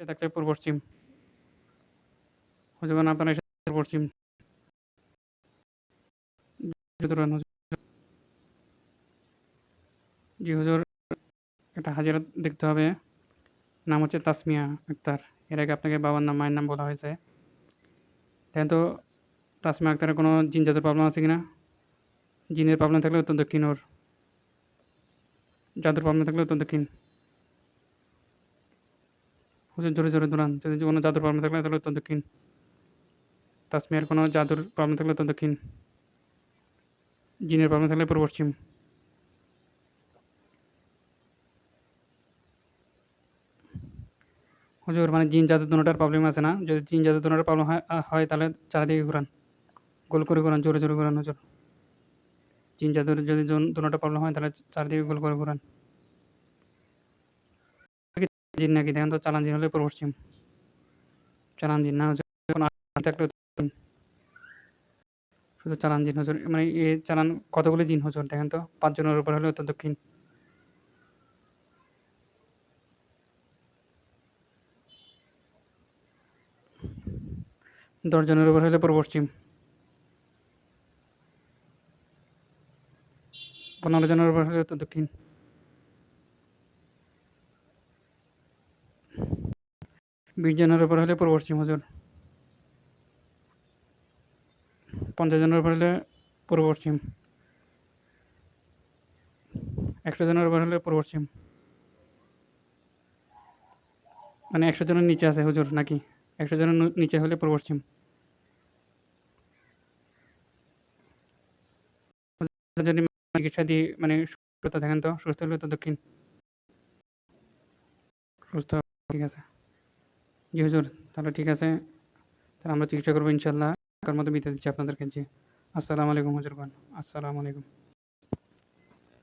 সে থাকলে পূর্ব পশ্চিম হুজুরগণ আপনারা এসে পূর্ব পশ্চিম জি হুজুর একটা হাজিরা দেখতে হবে। নাম হচ্ছে তাসমিয়া আক্তার। এর আগে আপনাকে বাবার নাম, মায়ের নাম বলা হয়েছে। দেখেন তো, তাসমিয়া আক্তারের কোনো জিন জাতের প্রবলেম আছে কিনা? জিনের প্রবলেম থাকলে উত্তর দক্ষিণ ওর জাদুর প্রবলেম থাকলে উত্তর দক্ষিণ হুজুর জোরে জোরে দৌড়ান। যদি কোনো জাদুর প্রবলেম থাকলে তাহলে উত্তর দক্ষিণ তাসমিয়ার কোনো জাদুর প্রবলেম থাকলে উত্তর দক্ষিণ জিনের প্রবলেম থাকলে পূর্ব পশ্চিম। হুজুর মানে জিন জাদু দুটোটার প্রবলেম আছে না? যদি জিন জাদু দুটোটার প্রবলেম হয় তাহলে চারিদিকে ঘুরান। গোল করে ঘুরান, জোরে জোরে ঘুরান হুজুর। জিন জাদুর যদি দুটোটা প্রবলেম হয় তাহলে চারিদিকে গোল করে ঘুরান। জিন নাকি? দেখেন তো চালান জিন হলে পূর্ব পশ্চিম চালান জিন না থাকলে শুধু চালান জিন হুজুর মানে এ চালান কতগুলি জিন হুজুর দেখেন তো, পাঁচজনের উপর হলে উত্তর দক্ষিণ দশজনের উপর হলে পূর্ব পশ্চিম পনেরো জনের উপর হলে উত্তর দক্ষিণ বিশ জনের উপর হলে পূর্ব পশ্চিম হুজুর পঞ্চাশ জনের উপর হলে পূর্ব পশ্চিম একশো জনের উপর হলে পূর্ব পশ্চিম মানে একশো জনের নিচে আছে হুজুর নাকি? একশো জনের নিচে হলে পূর্ব পশ্চিম যদি চিকিৎসা দিয়ে মানে সুস্থ থাকেন তো, সুস্থ হলে তো দক্ষিণ। সুস্থ, ঠিক আছে। জি হুজুর, তাহলে ঠিক আছে। তাহলে আমরা চিকিৎসা করব ইনশাল্লাহ তার মধ্যে বিতে দিচ্ছি আপনাদেরকে। জি, আসসালামু আলাইকুম হুজুরগণ। আসসালামু আলাইকুম।